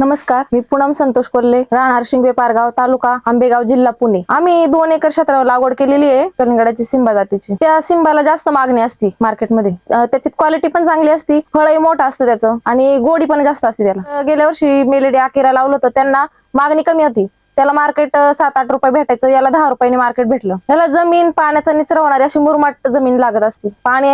नमस्कार मी पूनम संतोष कोल्हे राहणार शिंगवे पारगाव तालुका आंबेगाव जिल्हा पुणे. आम्ही दोन एकर क्षेत्रावर लागवड केलेली आहे कलिंगडाची सिंबा जातीची. त्या सिंबाला जास्त मागणी असती मार्केटमध्ये. त्याची क्वालिटी पण चांगली असती फळही मोठं असतं त्याचं आणि गोडी पण जास्त असते त्याला. गेल्या वर्षी मेलेडी अखेरा लावलं होतं त्यांना मागणी कमी होती. त्याला मार्केट सात आठ रुपये भेटायचं याला दहा रुपयाने मार्केट भेटलं. याला जमीन पाण्याचा निचरा होणारी अशी मुरमाट जमीन लागत असते. पाणी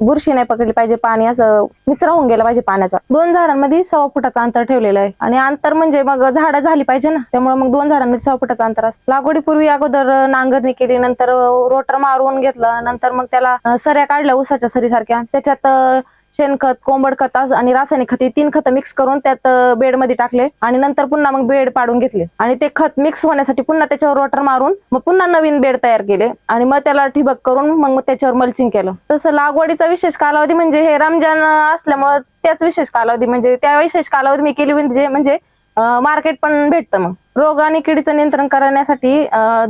बुरशी नाही पकडली पाहिजे पाणी असं निचरा होऊन गेला पाहिजे पाण्याचा. दोन झाडांमध्ये सव्वा फुटाचं अंतर ठेवलेलं आहे. आणि अंतर म्हणजे मग झाडं झाली पाहिजे ना. त्यामुळे मग दोन झाडांमध्ये सव्वा फुटाचं अंतर असतं. लागवडीपूर्वी अगोदर नांगरणी केली नंतर रोटर मारून घेतलं नंतर मग त्याला सऱ्या काढल्या उसाच्या सरीसारख्या. त्याच्यात शेणखत कोंबड खत आणि रासायनिक खत हे तीन खत मिक्स करून त्यात बेडमध्ये टाकले आणि नंतर पुन्हा मग बेड पाडून घेतले. आणि ते खत मिक्स होण्यासाठी पुन्हा त्याच्यावर वॉटर मारून मग पुन्हा नवीन बेड तयार केले आणि मग त्याला ठिबक करून मग त्याच्यावर मल्चिंग केलं. तसं लागवडीचा विशेष कालावधी म्हणजे हे रमजान असल्यामुळे त्याच विशेष कालावधी म्हणजे त्या विशेष कालावधी मी केली म्हणजे म्हणजे मार्केट पण भेटतं मग. रोग आणि किडीचं नियंत्रण करण्यासाठी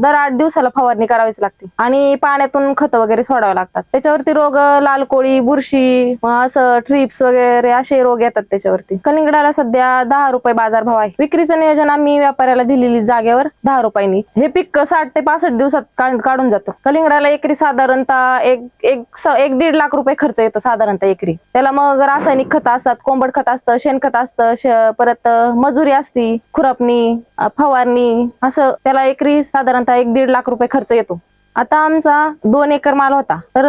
दर आठ दिवसाला फवारणी करावीच लागते. आणि पाण्यातून खत वगैरे सोडावे लागतात. त्याच्यावरती रोग लाल कोळी बुरशी असं ट्रिप्स वगैरे असे रोग येतात त्याच्यावरती. कलिंगडाला सध्या दहा रुपये बाजार भाव आहे. विक्रीचं नियोजन आम्ही व्यापाऱ्याला दिलेली जागेवर दहा रुपयांनी. हे पीक साठ ते पासष्ट दिवसात काढून जातं. कलिंगडाला एकरी साधारणतः एक एक एक दीड लाख रुपये खर्च येतो साधारणतः एकरी. त्याला मग रासायनिक खत असतात कोंबड खत असतं शेणखत असतं परत मजुरी असती खुरपणी फवारणी असं त्याला एकरी साधारणतः एक दीड लाख रुपये खर्च येतो. आता आमचा दोन एकर माल होता. तर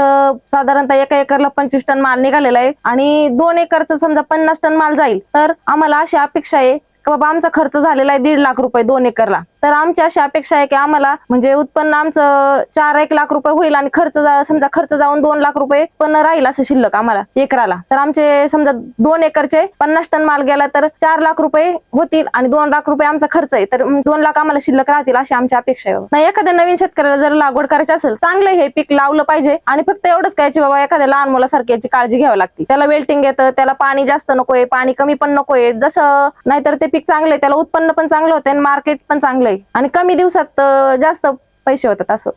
साधारणतः एका एकरला पंचवीस टन माल निघालेला आहे आणि दोन एकरचा समजा पन्नास टन माल जाईल. तर आम्हाला अशी अपेक्षा आहे की बाबा आमचा खर्च झालेला आहे दीड लाख रुपये दोन एकरला. तर आमची अशी अपेक्षा आहे की आम्हाला म्हणजे उत्पन्न आमचं चार एक लाख रुपये होईल आणि खर्च जा- समजा खर्च जाऊन दोन लाख रुपये पण राहील असं शिल्लक आम्हाला एकराला. तर आमचे समजा दोन एकरचे पन्नास टन माल गेला तर चार लाख रुपये होतील आणि दोन लाख रुपये आमचा खर्च आहे. तर दोन लाख आम्हाला शिल्लक राहतील अशी आमची अपेक्षा आहे नाही एखाद्या नवीन शेतकऱ्याला जर लागवड करायची असेल चांगलं हे पीक लावलं पाहिजे आणि फक्त एवढंच काय बाबा एखाद्या लहान मुलासारखी याची काळजी घ्यावी लागते. त्याला वेल्टिंग येतं त्याला पाणी जास्त नकोय पाणी कमी पण नकोय जसं नाहीतर ते पीक चांगलं आहे त्याला उत्पन्न पण चांगलं होतं आणि मार्केट पण चांगलं आहे. आणि कमी दिवसात जास्त पैसे होतात असं.